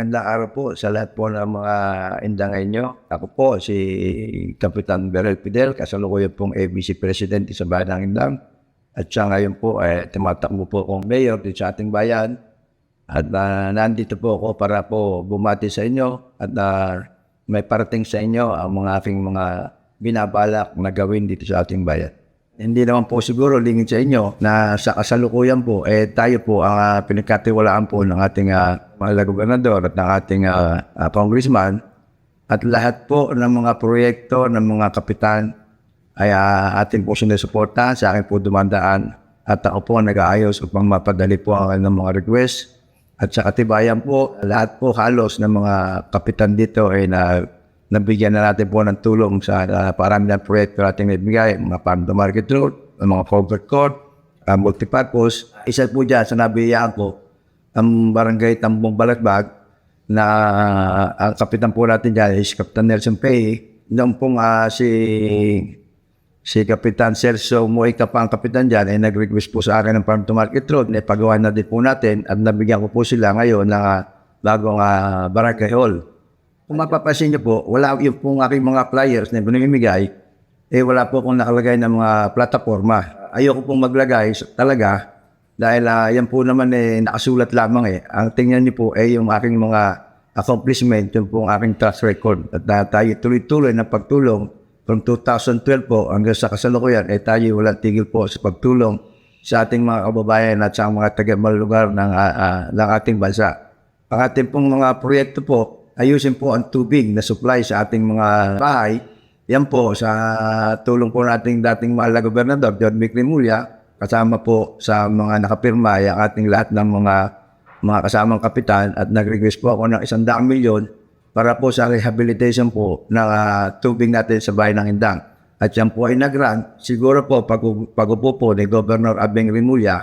Magandang araw po sa lahat po ng mga indangay nyo. Ako po si Kapitan Berel Fidel, kasalukuyan pong ABC President sa bayan ng Indang. At siya ngayon po ay tumatakbo po akong mayor dito sa ating bayan. At ah, nandito po ako para po bumati sa inyo at ah, may parating sa inyo ang mga aking mga binabalak na gawin dito sa ating bayan. Hindi naman po siguro lingid sa inyo na sa kasalukuyan po, eh tayo po ang uh, pinagkatiwalaan po ng ating uh, mga gobernador at ng ating ah, ah, congressman. At lahat po ng mga proyekto ng mga kapitan ay uh, ating po sinusuportahan sa akin po dumandaan at ako po nag-aayos upang mapadali po ang ng mga request. At sa katibayan po, lahat po halos ng mga kapitan dito ay na nabigyan na natin po ng tulong sa uh, parami ng proyekto natin nabigay, mga farm to market road, mga covered court, uh, multipurpose. Isa po dyan sa nabiyaan ko, ang barangay Tambong Balatbag, na uh, ang kapitan po natin dyan is Kapitan Nelson Pay. Noong pong uh, si si Kapitan Celso Moica pa ang kapitan dyan, ay nag-request po sa akin ng farm to market road. na pagawa na din po natin at nabigyan ko po sila ngayon ng bagong uh, barangay hall. Kung mapapansin niyo po, wala yung pong aking mga flyers na binimigay, eh wala po akong nakalagay ng mga plataforma. Ayoko pong maglagay talaga dahil uh, yan po naman eh nakasulat lamang eh. Ang tingnan niyo po eh yung aking mga accomplishment, yung pong aking track record. At uh, tayo tuloy-tuloy ng pagtulong from 2012 po hanggang sa kasalukuyan, eh tayo walang tigil po sa pagtulong sa ating mga kababayan at sa mga taga-malugar ng, uh, uh, ng ating bansa. Ang ating pong mga proyekto po, ayusin po ang tubig na supply sa ating mga bahay. Yan po sa tulong po nating dating mahal na gobernador, John Mick Rimulya, kasama po sa mga nakapirma ang ating lahat ng mga mga kasamang kapitan at nag-request po ako ng isang daang milyon para po sa rehabilitation po ng uh, tubig natin sa bayan ng Indang. At yan po ay nag-grant. Siguro po pag, pag po ni Governor Abeng Rimulya,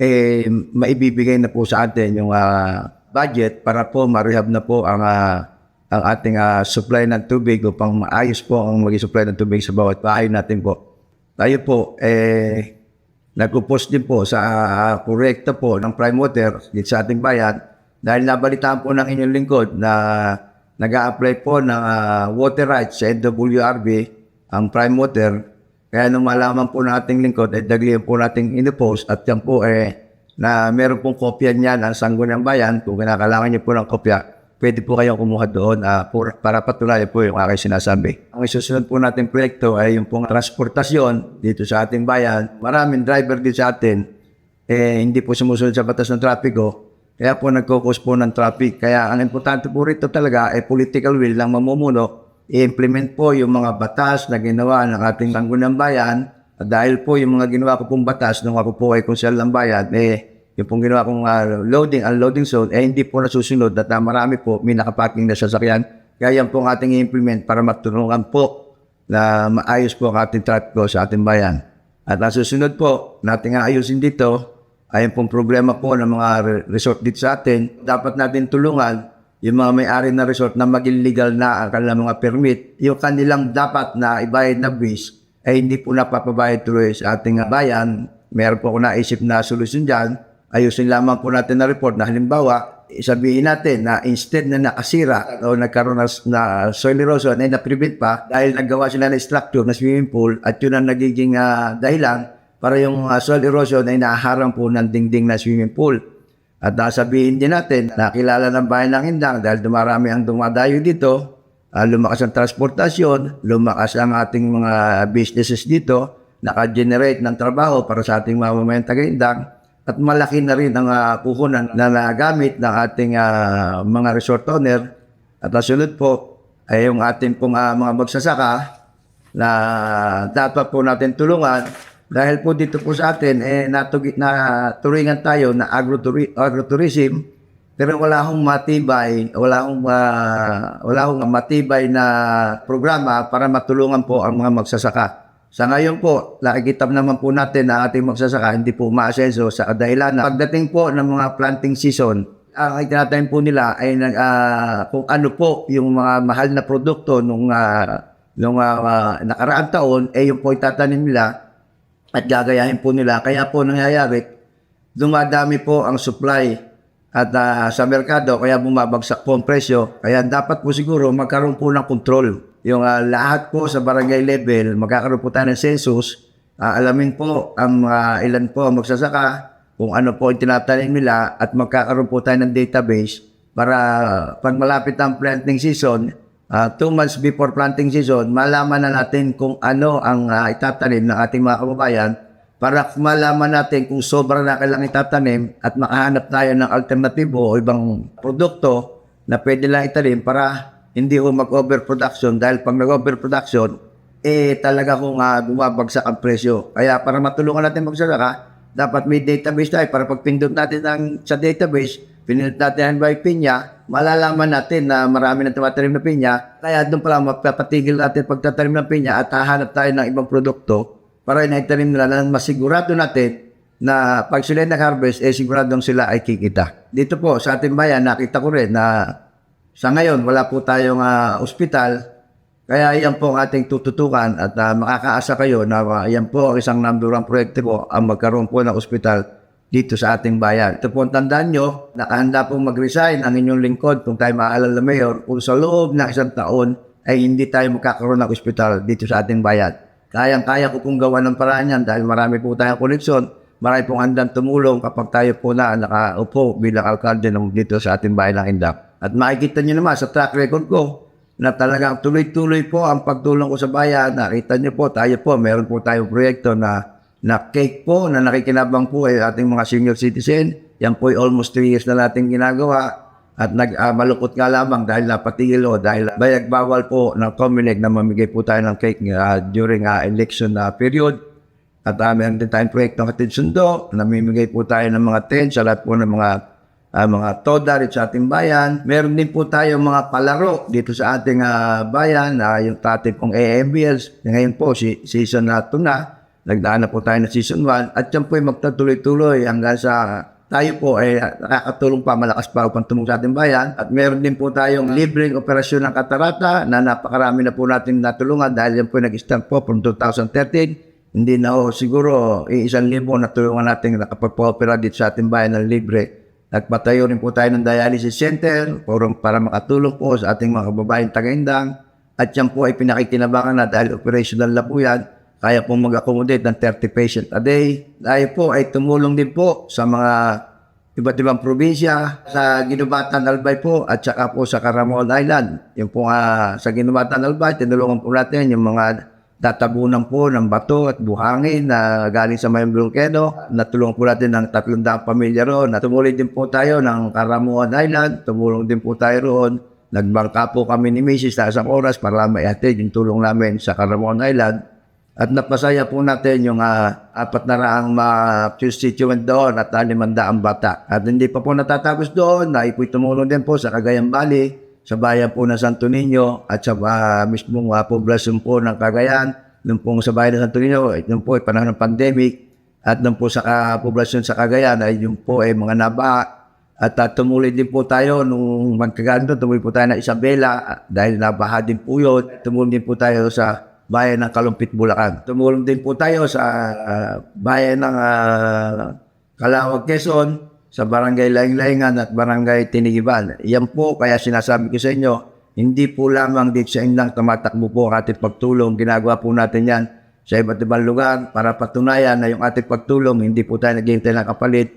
eh maibibigay na po sa atin yung uh, budget para po ma-rehab na po ang uh, ang ating uh, supply ng tubig upang maayos po ang maging supply ng tubig sa bawat bahay natin po. Tayo po, eh, nag-post din po sa uh, korekta po ng prime water dito sa ating bayan dahil nabalitaan po ng inyong lingkod na nag apply po ng uh, water rights sa NWRB ang prime water. Kaya nung malaman po ng ating lingkod, eh, daglihan po nating inipost at yan po eh, na meron pong kopya niyan ang Sangguniang Bayan. Kung kinakailangan niyo po ng kopya, pwede po kayong kumuha doon uh, para patunayan po yung aking sinasabi. Ang isusunod po natin proyekto ay yung pong transportasyon dito sa ating bayan. Maraming driver dito sa atin, eh, hindi po sumusunod sa batas ng trapiko. Kaya po nagkukos po ng traffic. Kaya ang importante po rito talaga ay political will lang mamumuno. I-implement po yung mga batas na ginawa ng ating Sangguniang Bayan. At dahil po yung mga ginawa ko pong batas nung ako po ay konsel ng bayan, eh, yung pong ginawa kong uh, loading, unloading zone, eh hindi po nasusunod at uh, marami po may nakaparking na sasakyan. Kaya yan po ang ating i-implement para matulungan po na maayos po ang ating traffic flow sa ating bayan. At ang po, nating aayusin dito, ay pong problema po ng mga resort dito sa atin. Dapat natin tulungan yung mga may-ari na resort na maging legal na ang kanilang mga permit. Yung kanilang dapat na ibayad na fees ay hindi po napapabayad tuloy sa ating bayan. Meron po ako naisip na solusyon dyan ayusin lamang po natin na report na halimbawa, sabihin natin na instead na nakasira o nagkaroon na, na soil erosion ay na-prevent pa dahil naggawa sila ng structure na swimming pool at yun ang nagiging uh, dahilan para yung uh, soil erosion ay naharang po ng dingding na swimming pool. At sabihin din natin na kilala ng bayan ng Indang dahil dumarami ang dumadayo dito, uh, lumakas ang transportasyon, lumakas ang ating mga businesses dito, naka-generate ng trabaho para sa ating mamamayang taga-Indang, at malaki na rin ang uh, puhunan na nagamit ng ating uh, mga resort owner. At nasunod po ay yung ating pong uh, mga magsasaka na dapat po natin tulungan dahil po dito po sa atin eh natugi, na turingan tayo na agroturi, agrotourism pero wala akong matibay, wala akong uh, wala akong matibay na programa para matulungan po ang mga magsasaka. Sa ngayon po, nakikita naman po natin na ating magsasaka hindi po umaasenso sa dahilan na pagdating po ng mga planting season, ang itinatayin po nila ay uh, kung ano po yung mga mahal na produkto nung, uh, nung uh, nakaraang taon, eh yung po itatanim nila at gagayahin po nila. Kaya po nangyayari, dumadami po ang supply at ah, sa merkado kaya bumabagsak po ang presyo. Kaya dapat po siguro magkaroon po ng control. Yung ah, lahat po sa barangay level, magkakaroon po tayo ng census. Ah, alamin po ang ah, ilan po ang magsasaka, kung ano po ang tinatanim nila at magkakaroon po tayo ng database para pag malapit ang planting season, ah, two months before planting season, malaman na natin kung ano ang ah, itatanim ng ating mga kababayan para malaman natin kung sobra na kailangan itatanim at makahanap tayo ng alternatibo o ibang produkto na pwede lang itanim para hindi ho mag-overproduction dahil pag nag-overproduction, eh talaga kung uh, bumabagsak ang presyo. Kaya para matulungan natin magsasaka, dapat may database tayo para pag pindot natin ang, sa database, pinindot natin ang by pinya, malalaman natin na marami na tumatanim na pinya. Kaya doon pala mapapatigil natin pagtatanim ng pinya at hahanap tayo ng ibang produkto para inaitanim nila na masigurado natin na pag sila nag-harvest, eh siguradong sila ay kikita. Dito po sa ating bayan, nakita ko rin na sa ngayon wala po tayong ah, ospital. Kaya yan po ang ating tututukan at ah, makakaasa kayo na ah, yan po ang isang number one proyekto po ang magkaroon po ng ospital dito sa ating bayan. Ito po ang tandaan nyo, nakahanda po mag-resign ang inyong lingkod kung tayo maalala mayor kung sa loob ng isang taon ay hindi tayo magkakaroon ng ospital dito sa ating bayan. Kayang-kaya ko pong gawa ng paraan yan dahil marami po tayong koneksyon. Marami pong handang tumulong kapag tayo po na nakaupo bilang alkalde ng dito sa ating bayan ng Indak. At makikita nyo naman sa track record ko na talagang tuloy-tuloy po ang pagtulong ko sa bayan. Nakita nyo po, tayo po, meron po tayong proyekto na na cake po na nakikinabang po ay ating mga senior citizen. Yan po ay almost 3 years na natin ginagawa. At nag, ah, malukot nga lamang dahil napatigil o dahil bayag bawal po ng Comelec na mamigay po tayo ng cake ah, during ah, election na period. At uh, meron din tayong proyekto ng Katid Sundo. Namimigay po tayo ng mga tent sa lahat po ng mga ah, mga toda rin sa ating bayan. Meron din po tayo mga palaro dito sa ating ah, bayan. ah, yung ating pong AMBLs. Ngayon po, si, season na ito na. Nagdaan na po tayo ng season 1. At yan po ay magtatuloy-tuloy hanggang sa tayo po ay nakakatulong pa malakas pa upang tumulong sa ating bayan. At meron din po tayong libreng operasyon ng katarata na napakarami na po natin natulungan dahil yan po nag-start po from 2013 hindi na ho siguro isang libo na tulungan natin nakapagpa-opera dito sa ating bayan ng libre. Nagpatayo rin po tayo ng dialysis center para, para makatulong po sa ating mga kababayan taga-indang. At yan po ay pinakikinabangan na dahil operational na po yan. Kaya po mag-accommodate ng 30 patient a day. Tayo po ay tumulong din po sa mga iba't ibang probinsya sa Ginubatan Albay po at saka po sa Caramon Island. Yung po nga sa Ginubatan Albay, tinulungan po natin yung mga tatabunan po ng bato at buhangin na galing sa Mayang Volcano. Natulungan po natin ng tatlong daang pamilya roon. Natumuloy din po tayo ng Caramuan Island. Tumulong din po tayo roon. Nagbangka po kami ni Mrs. sa isang oras para maiatid yung tulong namin sa Caramuan Island. At napasaya po natin yung ah, apat na raang mga constituent doon at limandaang bata. At hindi pa po natatapos doon, na ipo'y tumulong din po sa Cagayan Valley sa bayan po ng Santo Niño at sa uh, mismong uh, poblasyon po ng Cagayan. Nung po sa bayan ng Santo Niño, yun po ay panahon ng pandemic. At nung po sa uh, poblasyon sa Cagayan ay yun po ay mga naba. At uh, tumuloy din po tayo nung magkagaan doon, tumuloy po tayo ng Isabela uh, dahil nabaha din po yun. Tumuloy din po tayo sa bayan ng Kalumpit, Bulacan. Tumulong din po tayo sa uh, bayan ng uh, Kalawag, Quezon sa barangay Laing-Laingan at barangay Tinigiban. Yan po, kaya sinasabi ko sa inyo, hindi po lamang dito sa inyong tumatakbo po ang ating pagtulong. Ginagawa po natin yan sa iba't ibang lugar para patunayan na yung ating pagtulong, hindi po tayo naghihintay ng kapalit,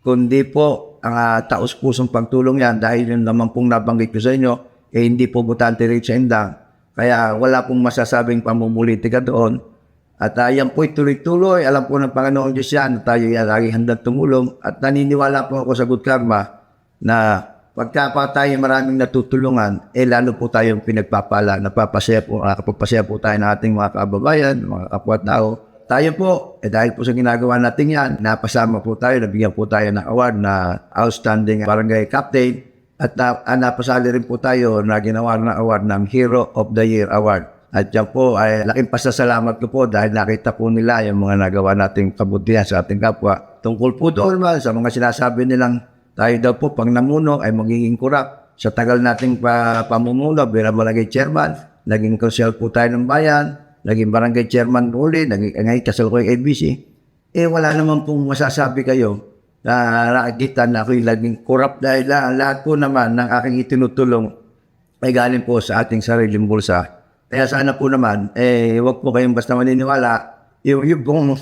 kundi po ang uh, taos-pusong pagtulong yan dahil yun naman pong nabanggit ko sa inyo, eh hindi po butante rin sa indang. Kaya wala pong masasabing pamumulitika doon at uh, yan po'y tuloy-tuloy. Alam po ng Panginoon Diyos yan na tayo lagi handang tumulong. At naniniwala po ako sa good karma na pagka pa tayo maraming natutulungan, eh lalo po tayong pinagpapala. Napapasaya po, nakapagpasaya po tayo ng ating mga kababayan, mga kapwa-tao. Tayo po, eh dahil po sa ginagawa natin yan, napasama po tayo, nabigyan po tayo ng award na Outstanding Barangay Captain. At na, uh, napasali rin po tayo na ginawa ng award ng Hero of the Year Award. At yan po ay laking pasasalamat ko po dahil nakita po nila yung mga nagawa nating kabutihan sa ating kapwa. Tungkol po doon man sa mga sinasabi nilang tayo daw po pag namuno ay magiging kurap. Sa tagal nating pa, pamumuno bilang barangay chairman, naging konsyel po tayo ng bayan, naging barangay chairman uli, naging, ngayon kasal ko yung ABC. Eh wala naman pong masasabi kayo na nakikita na ako'y laging corrupt dahil la- lahat po naman ng aking itinutulong ay galing po sa ating sariling bulsa. Kaya sana po naman, eh, wag po kayong basta maniniwala. Yung, yung pong,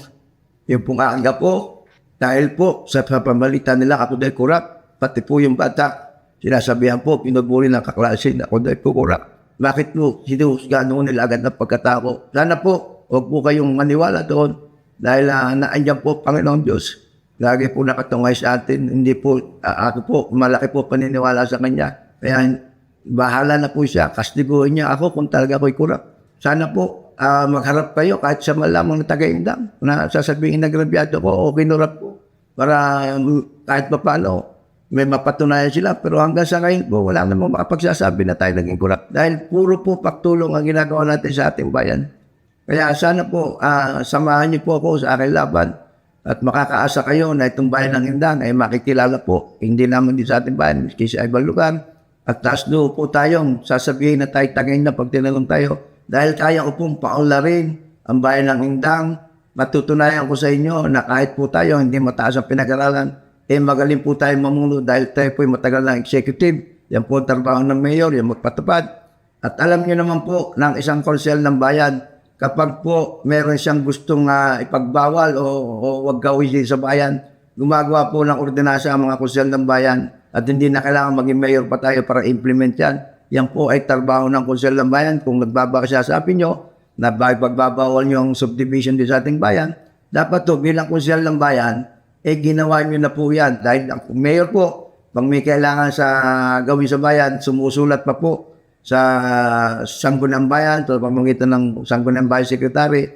yung pong aking apo, dahil po sa, sa pamalitan nila ako dahil kurap, pati po yung bata, sinasabihan po, pinubuli ng kaklase na ako dahil po kurap. Bakit po, sinuhusga noon nila agad ng pagkatao? Sana po, wag po kayong maniwala doon dahil uh, naandyan po Panginoon Diyos. Lagi po nakatungay sa atin, hindi po, ah, ako po, malaki po paniniwala sa Kanya. Kaya bahala na po siya, kastiguhin niya ako kung talaga ako'y kurap. Sana po, ah, magharap kayo kahit sa malamang na taga-indang na sasabihin na grabyado ko o kinurap ko. Para um, kahit pa paano may mapatunayan sila. Pero hanggang sa ngayon po wala namang makapagsasabi na tayo naging kurap. Dahil puro po pagtulong ang ginagawa natin sa ating bayan. Kaya sana po ah, samahan niyo po ako sa aking laban at makakaasa kayo na itong bayan ng Indang ay makikilala po. Hindi naman din sa ating bayan miski sa ibang lugar. At taas doon po tayong sasabihin na tayo tagayin na pag tinanong tayo. Dahil kaya ko pong paunlarin ang bayan ng Indang matutunayan ko sa inyo na kahit po tayo hindi mataas ang pinag-aralan eh magaling po tayo mamuno dahil tayo po matagal ng executive. Yan po ang trabaho ng mayor yung magpatupad at alam niyo naman po ng isang konsel ng bayan kapag po meron siyang gustong ah, ipagbawal o, o wag gawin sa bayan, gumagawa po ng ordinasya ang mga konsel ng bayan at hindi na kailangan maging mayor pa tayo para implement yan. Yan po ay trabaho ng konsel ng bayan. Kung nagbabakasyasabi nyo na ba- pagbabawal nyo ang subdivision din sa ating bayan, dapat to bilang konsel ng bayan, eh ginawa nyo na po yan. Dahil ang mayor po, pag may kailangan sa gawin sa bayan, sumusulat pa po sa Sanggunang Bayan, sa pamamagitan ng Sanggunang Bayan Secretary,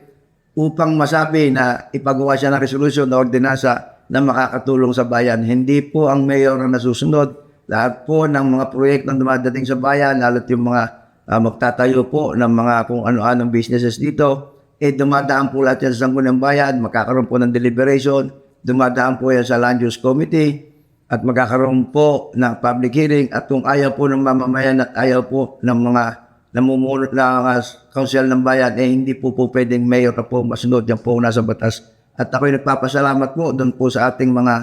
upang masabi na ipagawa siya ng resolusyon na ordinansa na makakatulong sa bayan. Hindi po ang mayor ang nasusunod. Lahat po ng mga proyektong dumadating sa bayan, lalo't yung mga ah, magtatayo po ng mga kung ano-anong businesses dito, eh dumadaan po lahat yan sa Sanggunang Bayan, magkakaroon po ng deliberation, dumadaan po yan sa Land Use Committee, at magkakaroon po ng public hearing at kung ayaw po ng mamamayan at ayaw po ng mga namumuno na uh, council ng bayan, eh hindi po po pwedeng mayor na po masunod yan po nasa batas. At ako'y nagpapasalamat po doon po sa ating mga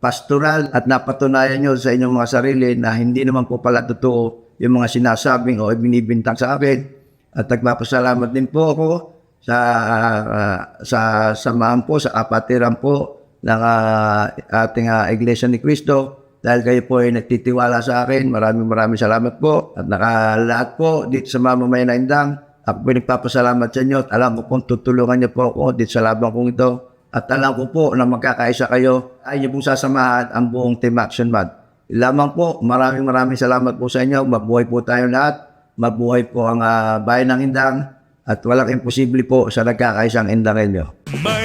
pastoral at napatunayan nyo sa inyong mga sarili na hindi naman po pala totoo yung mga sinasabing o binibintang sa akin. At nagpapasalamat din po ako sa ah, sa samahan po, sa kapatiran po ng ah, ating ah, Iglesia ni Cristo dahil kayo po ay nagtitiwala sa akin. Maraming maraming salamat po at nakalahat po dito sa mamamayan na Indang. Ako po nagpapasalamat sa inyo at alam ko pong tutulungan niyo po ako dito sa labang kong ito. At alam ko po na magkakaisa kayo ay niyo pong sasamahan ang buong Team Action Band. Lamang po, maraming maraming salamat po sa inyo. Mabuhay po tayo lahat. Mabuhay po ang ah, bayan ng Indang at walang imposible po sa nagkakaisang Indangenyo. May bagong